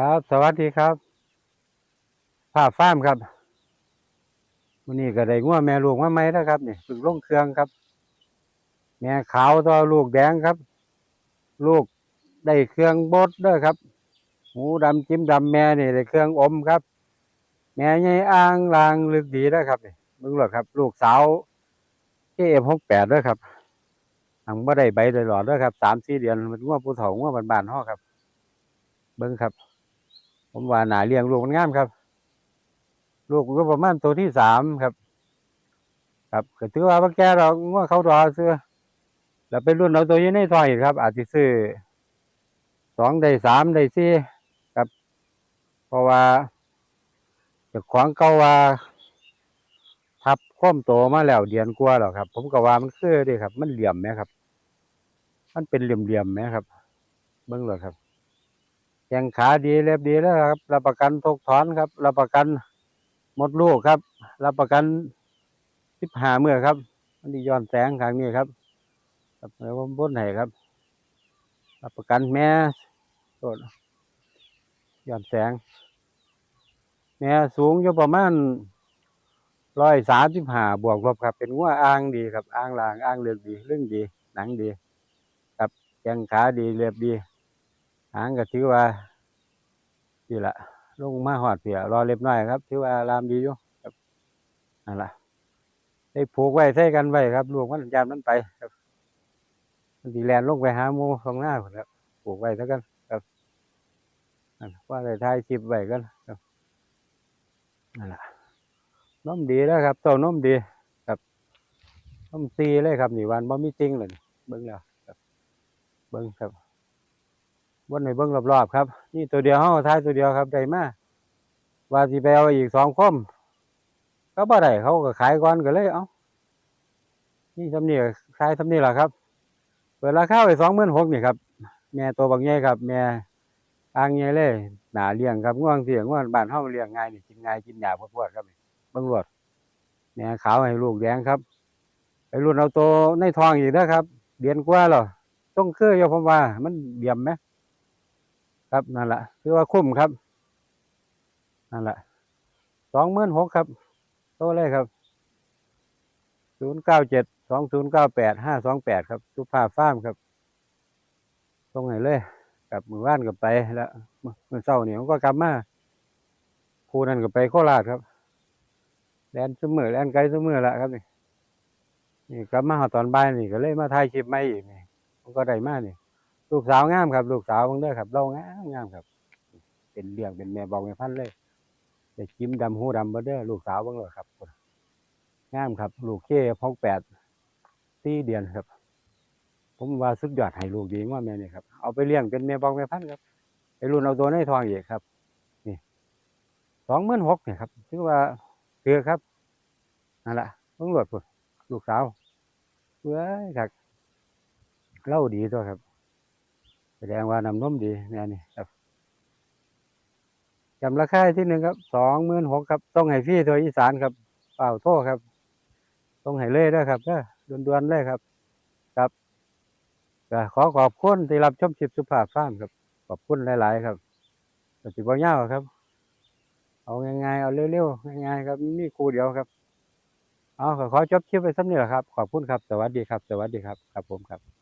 ครับ สวัสดีครับภาพฟ้ามครับวันนี้ก็ได้งัวแม่ลูกมาใหม่แล้วครับเนี่ยฝึกลงเครื่องครับ แม่ขาวตัวลูกแดงครับ ลูกได้เครื่องบดด้อครับหูดำจิ้มดำแม่นี่ได้เครื่องอมครับ แม่ใหญ่อ่างลางลึกดีเด้อครับนี่มึงหรอครับ ลูกสาวเอฟหกแปดด้อครับหังบ่ได้ใบได้หลอดด้อครับสามสี่เดือนมันงัวผู้เฒ่างัวบานๆห่อครับ เบิ่งครับ ผมว่าหนาเลี้ยงลูกมันงามครับ ลูกก็ประมาณตัวที่สามครับ ครับก็ถือว่าบ่แกเราง่วเขารอซื้อแล้วเป็นรุ่นเอาตัวยี่ในซอยอีกครับ อาจจะซื้อสองได้สามได้สี่ครับ เพราะว่าจ้าของเก่าว่าทับคว่ำโตมาแล้วเดือนกว่าแล้วครับ ผมก็ว่ามันคือเดีครับ มันเหลี่ยมไหมครับ มันเป็นเหลี่ยมๆไหมครับ เบิ่งเลยครับ แข้งขาดีเรียบดีแล้วครับ รับประกันทกถอนครับ รับประกันหมดลูกครับ รับประกันสิบห้าเมื่อครับอันนี้ย้อนแสงทางนี้ครับครับแล้วผมบนให้ครับ รับประกันแม่โทษย้อนแสง แม่สูงอยู่ประมาณร้อยสามสิบห้าบวกลบครับ เป็นงัวอ่างดีครับอ่างลางอ่างเลือกดีเรื่องดี หนังดี ครับแข้งขาดีเรียบดี หางก็ถือว่าดีละลงมาหอดเปียรอเล็บน้อยครับ ถือว่าลามดีอยู่ครับนั่นละได้ผูกไว้ใส่กันไว้ครับลูกมันยามมันไปครับมันดีแลนลงไปหาหมูของหน้าครับผูกไว้ซะกันครับว่าได้ทายชิปไว้กันครับนั่นละน้มดีแล้วครับต้านมดีครับน้มซีเลยครับนี่วันบ่มีจริงเลยเบิ้งแล้วครับเบิ้งครับ วนในเบิ้งรอบๆครับนี่ตัวเดียวเฮาท้ายตัวเดียวครับได้มาว่าสิไปเอาอีกสองคมก็บ่ได้เขาก็ขายก่อนก็เลยเอ้านี่ทำนี่ขายทำนี่แหละครับ เปิดราคาไว้สองหมื่นหกนี่ครับ แม่ตัวบางใหญ่ครับ แม่อ่างใหญ่เลยหนาเลี้ยงครับง่วงเสียงง่วงบ้านเฮาเลี้ยงง่ายนี่กินง่ายกินหยาบพวดครับเบิ้งรวดแม่ขาวให้ลูกแดงครับไปรุ่นเอาตัวในทองอีกนะครับเดือนกว่าแล้วต้องเคืออยู่ผมว่า มันเดี่ยมไหม ครับนั่นแหละคือว่าคุ้มครับนั่นแหละสองหมื่นหกครับโตเลยครับศูนย์เก้าเจ็ดสองศูนย์เก้าแปดห้าสองแปดครับสุภาพฟาร์มครับตรงไหนเลยกับมือว่านกับไปแล้วมื่อเช้าเนี่ผมก็กลับมาภูนั่นกับไปโคราชครับแลนซื้อมือแลนไกลซื้อมือละครับนี่นี่กลับมาหาตอนบ่ายนี่ก็เลยมาถ่ายคลิปไม่อีกนี่ผมก็ได้มากนี่ ลูกสาวงามครับ ลูกสาวบิ่งเด้อครับ เรางามงามครับ เป็นเลี้ยงเป็นแม่บอกแม่พันธุ์เลยแต่จิ้มดำหูดำเบ่เด้อลูกสาวบิ่งเลยครับงามครับ ลูกเคพกแปดสี่เดือนครับ ผมว่าสุดยอดให้ลูกดีว่าแม่นี่ครับเอาไปเลี้ยงเป็นแม่บอกแม่พันธุ์ครับไปรุ่นเอาตัวในทองอีกครับ นี่สองหมื่นหกเนี่ยครับถือว่าเคือครับนั่นแหละเบิ่งหลดพุ่ลูกสาวเว้ยครับเล่าดีตัวครับ ดงว่าน้ำนมดีแม่นี่ครับจำราคาที่หนึ่งครับสองหมื่นหกครับ ต้องให้พี่ตัวอีสานครับเปล่าโทษครับ ต้องให้เล่ด้วยครับเด้อด่วนๆเลยครับ ครับก็ขอขอบคุณที่รับชมคลิปสุภาพฟ้ามครับ ขอบคุณหลาย ๆ ครับปฏิบัติยาครับ เอาง่ายๆเอาเร็วๆง่ายๆครับมีครูเดียวครับเอาขอจบคลิปไปสักนี้แหละครับ ขอบคุณครับ สวัสดีครับ สวัสดีครับ ครับผมครับ